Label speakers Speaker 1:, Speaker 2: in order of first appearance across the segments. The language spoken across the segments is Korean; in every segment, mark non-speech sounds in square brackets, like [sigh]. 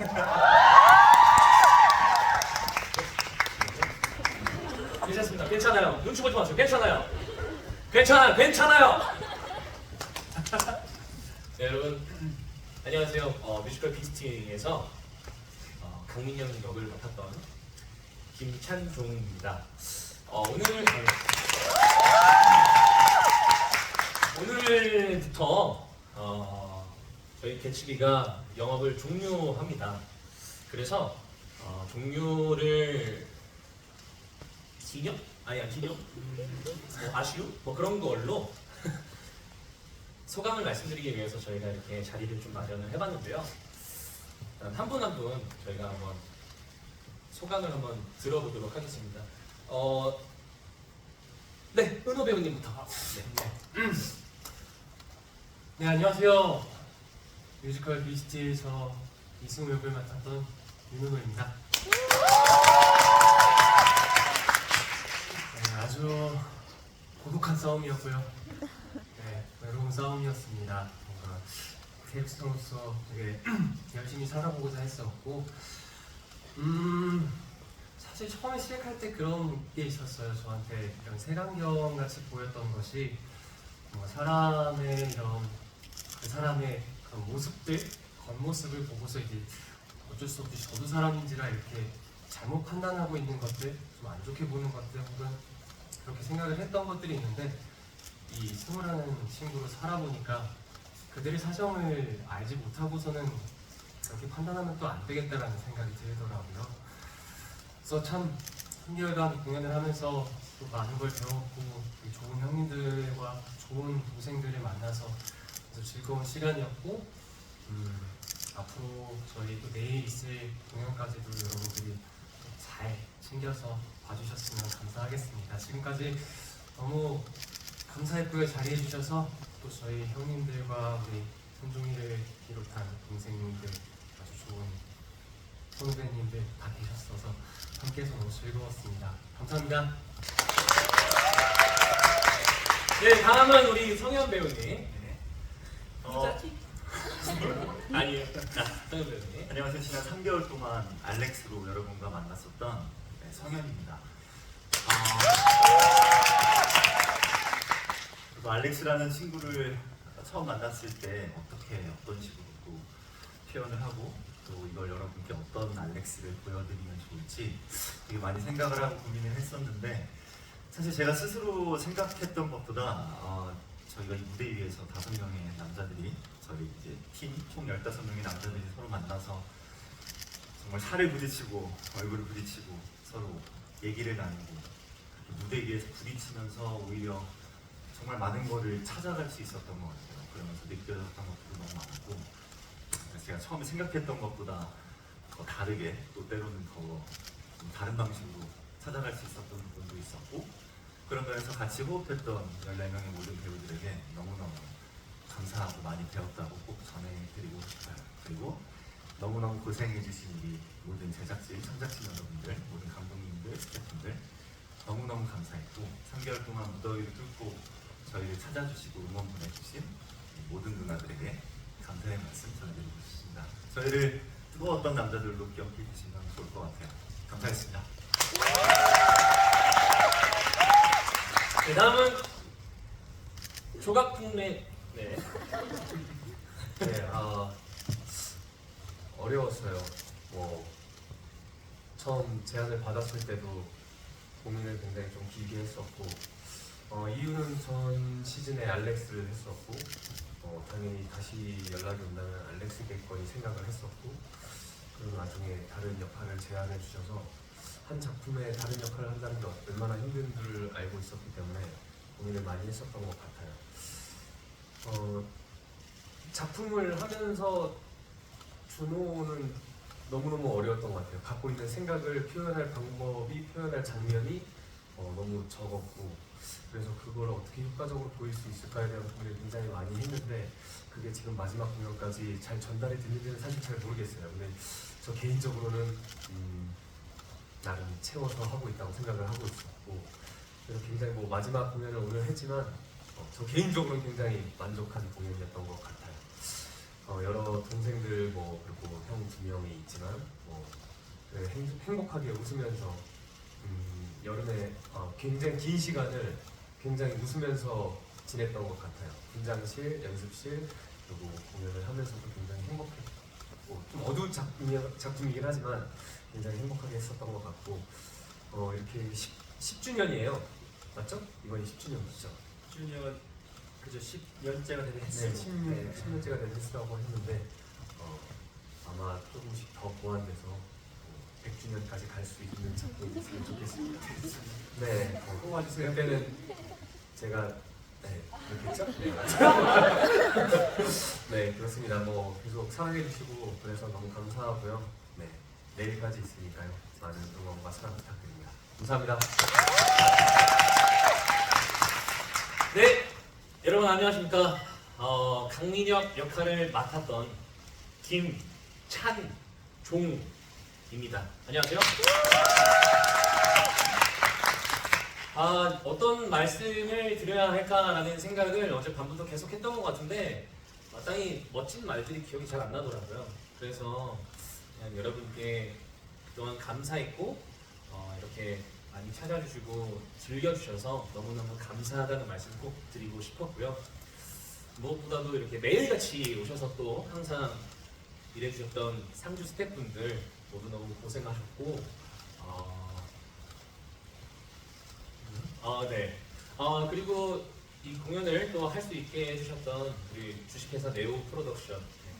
Speaker 1: [laughs] 괜찮습니다. 괜찮아요. 눈치 보지 마세요. 괜찮아요. 괜찮아요. 괜찮아요. [laughs] 네, 여러분 안녕하세요. 어, 뮤지컬 비스팅에서 어, 강민영 역을 맡았던 김찬종입니다. 어, 오늘 오늘부터 어, 저희 개츠기가 영업을 종료합니다. 그래서 어, 종료를 기념? 아니야 기념? 뭐 아쉬움? 뭐 그런 걸로 [laughs] 소감을 말씀드리기 위해서 저희가 이렇게 자리를 좀 마련을 해봤는데요. 한 분 한 분 저희가 한번 소감을 한번 들어보도록 하겠습니다. 어, 네, 은호 배우님부터. 네.
Speaker 2: 네 안녕하세요 뮤지컬 비스트에서 이승우 역을 맡았던 윤은호입니다. 네, 아주 고독한 싸움이었고요. 네, 외로운 싸움이었습니다. 뭔가 캐릭터로서 되게 [clears throat] 열심히 살아보고자 했었고 음 사실 처음에 시작할 때 그런 게 있었어요. 저한테 이런 색안경 같이 보였던 것이 뭐 사람의 이런 그 사람의 그런 모습들 겉모습을 보고서 이제 어쩔 수 없이 저도 사람인지라 이렇게 잘못 판단하고 있는 것들 좀 안 좋게 보는 것들 혹은 그렇게 생각을 했던 것들이 있는데 이 승우라는 친구로 살아보니까 그들의 사정을 알지 못하고서는 그렇게 판단하면 또 안 되겠다라는 생각이 들더라고요. 그래서 참 3개월간 공연을 하면서 또 많은 걸 배웠고 이 좋은 형님들과 좋은 동생들을 만나서 아주 즐거운 시간이었고 음, 앞으로 저희 또 내일 있을 공연까지도 여러분들이 잘 챙겨서 봐주셨으면 감사하겠습니다. 지금까지 너무 감사했고요. 자리해 주셔서 또 저희 형님들과 우리 손종이를 비롯한 동생님들 아주 좋은 선후배님들 다 계셨어서 함께 해서 너무 즐거웠습니다. 감사합니다.
Speaker 1: 네, 다음은 우리 성현 배우님.
Speaker 3: 네. 어,
Speaker 1: 아니에요. 배우님.
Speaker 3: 안녕하세요. 지난 3개월 동안 알렉스로 여러분과 만났었던 네, 성현입니다. 어, 저도 알렉스라는 친구를 처음 만났을 때 어떻게 어떤 식으로 또 표현을 하고 또 이걸 여러분께 어떤 알렉스를 보여드리면 좋을지 되게 많이 생각을 하고 고민을 했었는데 사실 제가 스스로 생각했던 것보다 어, 저희가 이 무대 위에서 다섯 명의 남자들이 저희 이제 팀 총 15명의 남자들이 서로 만나서 정말 살을 부딪히고 얼굴을 부딪히고 서로 얘기를 나누고 무대 위에서 부딪히면서 오히려 정말 많은 거를 찾아갈 수 있었던 것 같아요. 그러면서 느껴졌던 것들도 너무 많았고 제가 처음에 생각했던 것보다 더 다르게 또 때로는 더좀 다른 방식으로 찾아갈 수 있었던 부분도 있었고 그런 면에서 같이 호흡했던 14명의 모든 배우들에게 너무너무 감사하고 많이 배웠다고 꼭 전해드리고 싶어요. 그리고 너무너무 고생해주신 우리 모든 제작진, 선작진 여러분들, 모든 감독님들, 스태프분들 너무너무 감사했고 3개월 동안 무더위를 뚫고 저희를 찾아주시고 응원 보내주신 이 모든 누나들에게 감사의 말씀 전해드리고 싶습니다. 저희를 뜨거웠던 남자들로 기억해 주시면 좋을 것 같아요. 감사했습니다.
Speaker 1: 네, 다음은 조각풍의 네.
Speaker 4: 네, 아 어려웠어요. 뭐 처음 제안을 받았을 때도 고민을 굉장히 좀 길게 했었고 어, 이유는 전 시즌에 알렉스를 했었고 어, 당연히 다시 연락이 온다면 알렉스겠거니 생각을 했었고 그리고 나중에 다른 역할을 제안해 주셔서 한 작품에 다른 역할을 한다는 게 얼마나 힘든 줄 알고 있었기 때문에 고민을 많이 했었던 것 같아요. 어, 작품을 하면서 준호는 너무너무 어려웠던 것 같아요. 갖고 있는 생각을 표현할 방법이 표현할 장면이 어, 너무 적었고 그래서 그걸 어떻게 효과적으로 보일 수 있을까에 대한 고민을 굉장히 많이 했는데 그게 지금 마지막 공연까지 잘 전달이 됐는지는 사실 잘 모르겠어요. 근데 저 개인적으로는 음, 나름 채워서 하고 있다고 생각을 하고 있었고 그래서 굉장히 뭐 마지막 공연을 오늘 했지만 어, 저 개인적으로는 굉장히 만족한 공연이었던 것 같아요. 어, 여러 동생들 뭐 그리고 형 두 명이 있지만 뭐 그 행, 행복하게 웃으면서 음, 여름에 어, 굉장히 긴 시간을 굉장히 웃으면서 지냈던 것 같아요. 분장실, 연습실 그리고 공연을 하면서도 굉장히 행복했고 좀 어두운 작품이, 작품이긴 하지만 굉장히 행복하게 했었던 것 같고 어, 이렇게 10, 10주년이에요. 맞죠? 이번이 10주년이죠.
Speaker 3: 주니어 그저 10년째가 되는
Speaker 4: 네,
Speaker 3: 횟수.
Speaker 4: 10년, 10년째가 된 횟수라고 했는데 어, 아마 조금씩 더 보완돼서 뭐 100주년까지 갈 수 있는 작품이 됐으면 좋겠습니다. 네, 어, 꼭 와주세요. 그때는 제가 네. [laughs] 네, 그렇습니다. 뭐 계속 사랑해주시고 그래서 너무 감사하고요. 네, 내일까지 있으니까요. 많은 응원과 사랑 부탁드립니다. 감사합니다.
Speaker 1: 네, 여러분 안녕하십니까? 어, 강민혁 역할을 맡았던 김찬종입니다. 안녕하세요. 아, 어떤 말씀을 드려야 할까라는 생각을 어제 밤부터 계속 했던 것 같은데 마땅히 멋진 말들이 기억이 잘 안 나더라고요. 그래서 그냥 여러분께 그동안 감사했고 어, 이렇게 많이 찾아주시고 즐겨주셔서 너무너무 감사하다는 말씀 꼭 드리고 싶었고요. 무엇보다도 이렇게 매일같이 오셔서 또 항상 일해주셨던 상주 스태프분들 모두 너무 고생하셨고 어, 아, 네. 아, 그리고 이 공연을 또 할 수 있게 해주셨던 우리 주식회사 네오 프로덕션 네.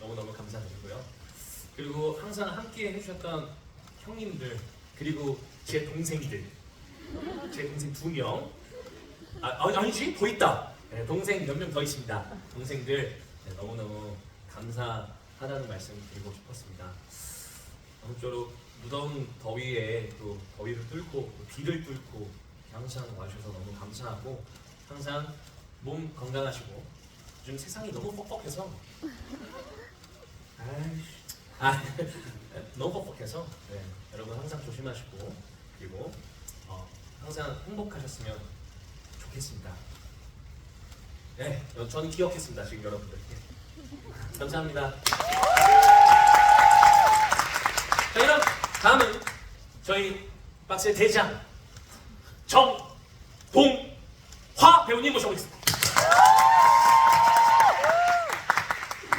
Speaker 1: 너무너무 감사드리고요. 그리고 항상 함께 해주셨던 형님들 그리고 제 동생들 제 동생 두 명. 아, 아니, 아니지 더 있다. 네, 동생 몇 명 더 있습니다. 동생들 네, 너무너무 감사하다는 말씀 드리고 싶었습니다. 아무쪼록 무더운 더위에 또 더위를 뚫고 또 비를 뚫고 항상 와주셔서 너무 감사하고 항상 몸 건강하시고 요즘 세상이 너무 뻑뻑해서 아 [laughs] 너무 뻑뻑해서 네, 여러분 항상 조심하시고 그리고 어, 항상 행복하셨으면 좋겠습니다. 네, 어, 저는 기억했습니다 지금 여러분들. 네. 감사합니다. 자, 그럼 다음은 저희 박스의 대장 정동화 배우님 모셔보겠습니다.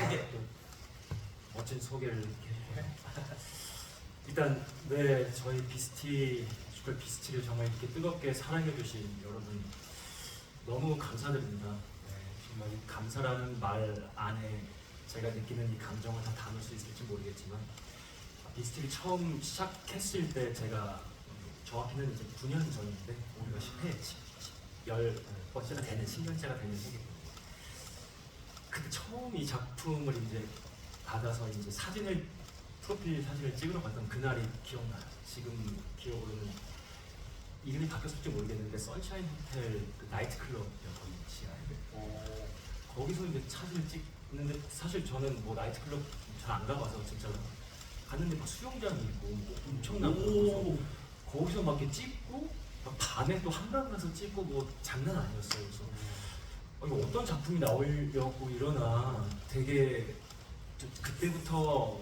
Speaker 5: 네, 또 멋진 소개를 이렇게. [laughs] 일단 네 저희 비스티 뮤지컬 비스티를 정말 이렇게 뜨겁게 사랑해주신 여러분 너무 감사드립니다. 네, 정말 이 감사라는 말 안에 제가 느끼는 이 감정을 다 담을 수 있을지 모르겠지만 비스티를 처음 시작했을 때 제가 정확히는 이제 9년 전인데 우리가 10회 10, 10번째가 되는 10년째가 되는 해겠거든요. 그때 처음 이 작품을 이제 받아서 이제 사진을 프로필 사진을 찍으러 갔던 그날이 기억나요. 지금 기억으로는 이름이 바뀌었을지 모르겠는데 선샤인 호텔 그 나이트클럽이었거든요. 지하에. 거기서 이제 사진을 찍는데 사실 저는 뭐 나이트클럽 잘 안 가봐서 진짜 갔는데 막 수영장이 있고 뭐 엄청난 곳 거기서 막 이렇게 찍고 막 밤에 또 한강 가서 찍고 뭐 장난 아니었어요. 그래서 어, 이거 어떤 작품이 나오려고 이러나 되게 좀 그때부터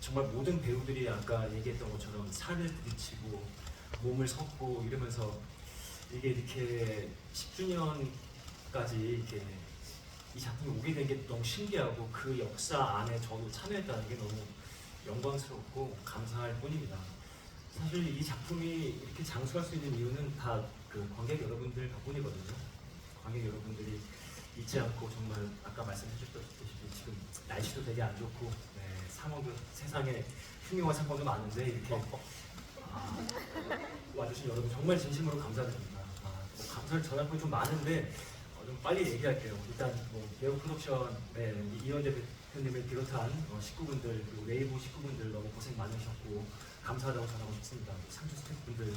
Speaker 5: 정말 모든 배우들이 아까 얘기했던 것처럼 살을 부딪히고 몸을 섞고 이러면서 이게 이렇게 10주년까지 이렇게 이 작품이 오게 된 게 너무 신기하고 그 역사 안에 저도 참여했다는 게 너무 영광스럽고 감사할 뿐입니다. 사실 이 작품이 이렇게 장수할 수 있는 이유는 다 그 관객 여러분들 덕분이거든요. 관객 여러분들이 잊지 않고 정말 아까 말씀해 주셨다시피 지금 날씨도 되게 안 좋고 네, 상황도 세상에 흉흉한 사건도 많은데 이렇게 아, 와주신 여러분 정말 진심으로 감사드립니다. 아, 뭐 감사를 전할 분이 좀 많은데 어, 좀 빨리 얘기할게요. 일단 뭐 배우 프로덕션 네, 이- 이현재 대표님을 비롯한 어, 식구분들 그리고 네이버 식구분들 너무 고생 많으셨고 감사하다고 전하고 싶습니다. 상주 스태프분들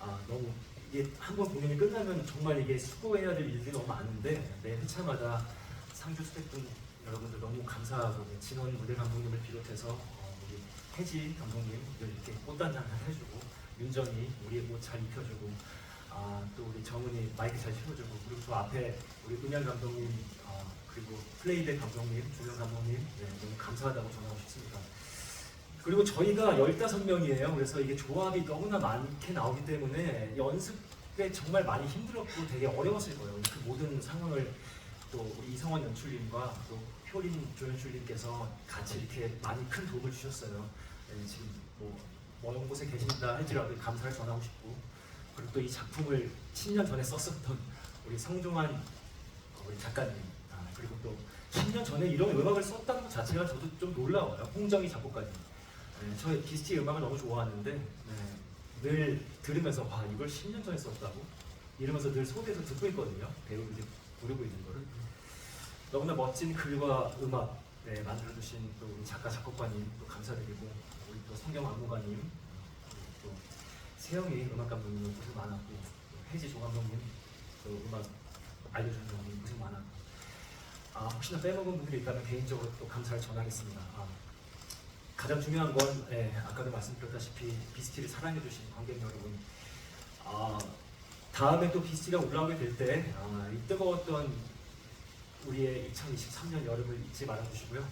Speaker 5: 아, 너무 이게 한 번 공연이 끝나면 정말 이게 수고해야 될 일들이 너무 많은데 매 회차마다 상주 스태프 여러분들 너무 감사하고 네, 진원 무대 감독님을 비롯해서 어, 우리 혜지 감독님 늘 이렇게 꽃단장을 해주고 윤정이 우리 옷잘 입혀주고 아, 또 우리 정은이 마이크 잘 실어주고 그리고 저 앞에 우리 은양 감독님 아, 그리고 플레이백 감독님, 조명 감독님 네, 너무 감사하다고 전하고 싶습니다. 그리고 저희가 15명이에요. 그래서 이게 조합이 너무나 많게 나오기 때문에 연습에 정말 많이 힘들었고 되게 어려웠을 거예요. 그 모든 상황을 또 우리 이성원 연출님과 또 효린 조연출님께서 같이 이렇게 많이 큰 도움을 주셨어요. 네, 지금 뭐 먼 곳에 계신다 할지라도 감사를 전하고 싶고 그리고 또 이 작품을 10년 전에 썼었던 우리 성종환 어, 우리 작가님 아, 그리고 또 10년 전에 이런 음악을 썼다는 것 자체가 저도 좀 놀라워요. 홍정희 작곡가님. 네, 저희 비스티 음악을 너무 좋아하는데 네, 늘 들으면서 와 이걸 10년 전에 썼다고 이러면서 늘 속에서 듣고 있거든요. 배우들이 부르고 있는 거를 너무나 멋진 글과 음악 네, 만들어주신 또 우리 작가 작곡가님 또 감사드리고 우리 또 성경 안무가님 또 세영이 음악 감독님 고생 많았고 또 혜지 조감독님 또 음악 알려주는 분님 고생 많았고 아, 혹시나 빼먹은 분들이 있다면 개인적으로 또 감사를 전하겠습니다. 아, 가장 중요한 건 예, 아까도 말씀드렸다시피 비스티를 사랑해주신 관객 여러분 아, 다음에 또 비스티가 올라오게 될때 아, 이 뜨거웠던 우리의 2023년 여름을 잊지 말아주시고요.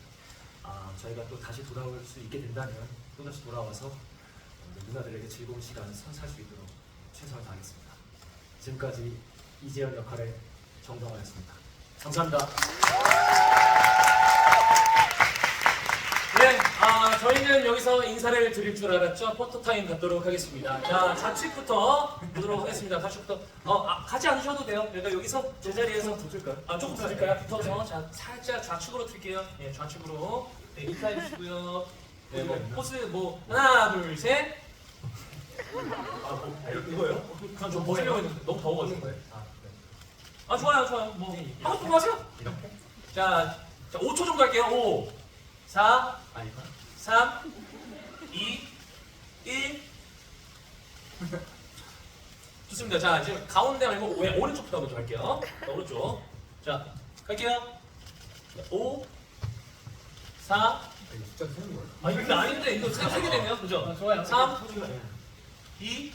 Speaker 5: 아, 저희가 또 다시 돌아올 수 있게 된다면 또 다시 돌아와서 누나들에게 즐거운 시간 살수 있도록 최선을 다하겠습니다. 지금까지 이재현 역할의 정정화였습니다. 감사합니다.
Speaker 1: 아, 저희는 여기서 인사를 드릴 줄 알았죠. 포토타임 갖도록 하겠습니다. 자, 좌측부터 보도록 하겠습니다. 좌측부터. 어, 아, 가지 않으셔도 돼요. 그러니까 여기서 제자리에서
Speaker 5: 더 줄까요?
Speaker 1: 아, 조금 더 드릴까요? 붙어서 자, 살짝 좌측으로 틀게요. 예, 좌측으로. 네, 인사해 주시고요. 네, 뭐, 포즈 뭐, 하나, 둘, 셋. 아, 뭐, 아, 이거예요? 그냥 좀 벗으려고 했는데 너무 더워가지고. 아, 네. 아, 좋아요, 좋아요. 뭐, 한번 더 하세요.
Speaker 3: 이렇게?
Speaker 1: 자, 자, 5초 정도 할게요. 5, 4,
Speaker 3: 아 이거?
Speaker 1: 3, 2, 1. 좋습니다. 자, 이제 가운데 말고 왜 오른쪽부터 먼저 할게요. 자, 오른쪽. 자, 갈게요. 5, 4.
Speaker 4: 이거 숫자 세는 거예요?
Speaker 1: 아, 이거 아닌데, 이거 세, 세개 되네요. 그죠?
Speaker 5: 좋아요.
Speaker 1: 3, 2,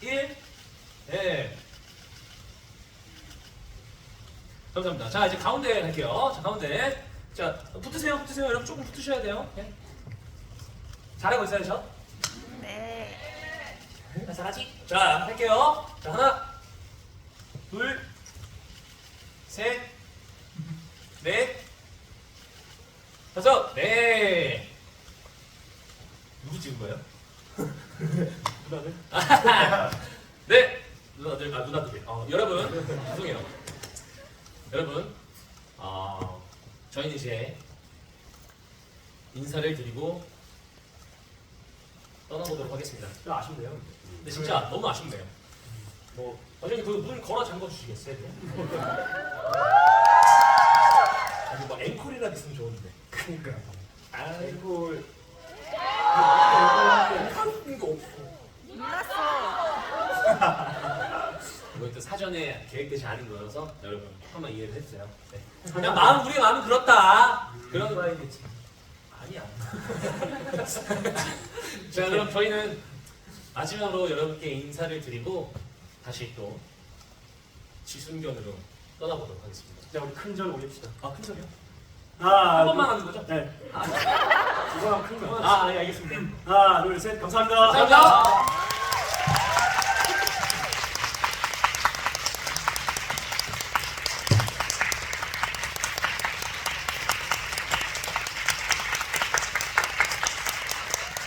Speaker 1: 1. 네. 감사합니다. 자, 이제 가운데 갈게요. 자, 가운데. 자, 붙으세요, 붙으세요. 여러분 조금 붙으셔야 돼요. 네. 잘하고 있어요, 저?
Speaker 6: 네.
Speaker 1: 자, 잘하지? 자, 할게요. 자, 하나, 둘, 셋, 넷, 다섯, 네. 누구 찍은 거예요? [laughs]
Speaker 5: 누나들? [laughs]
Speaker 1: 네, 누나들, 아 누나들. 어, 여러분, 죄송해요. 여러분, 어, 저희는 이제 인사를 드리고 떠나보도록 하겠습니다.
Speaker 5: 좀 아쉽네요.
Speaker 1: 근데 진짜 너무 아쉽네요. 뭐, 나중에 그 문 걸어 잠궈 주시겠어요? 아니 뭐 앵콜이라도 있으면 좋은데.
Speaker 5: 그러니까요.
Speaker 1: 아이고. 하는 거 없어.
Speaker 6: 몰랐어.
Speaker 1: 이건 또 사전에 계획되지 않은 거여서 여러분 한번 이해를 해주세요. 네. [laughs] 그냥 마음 우리 마음은 그렇다. 그런 거이겠지. 아니야. [laughs] 자 그럼 저희는 마지막으로 여러분께 인사를 드리고 다시 또 지순견으로 떠나보도록 하겠습니다.
Speaker 5: 자, 우리 큰절 올립시다.
Speaker 1: 아 큰소리요?
Speaker 5: 하나,
Speaker 1: 한 번만
Speaker 5: 둘,
Speaker 1: 하는 거죠?
Speaker 5: 네. 이거랑 큰 거.
Speaker 1: 아, 네, 알겠습니다.
Speaker 5: 하나, 둘, 셋. 감사합니다.
Speaker 1: 감사합니다.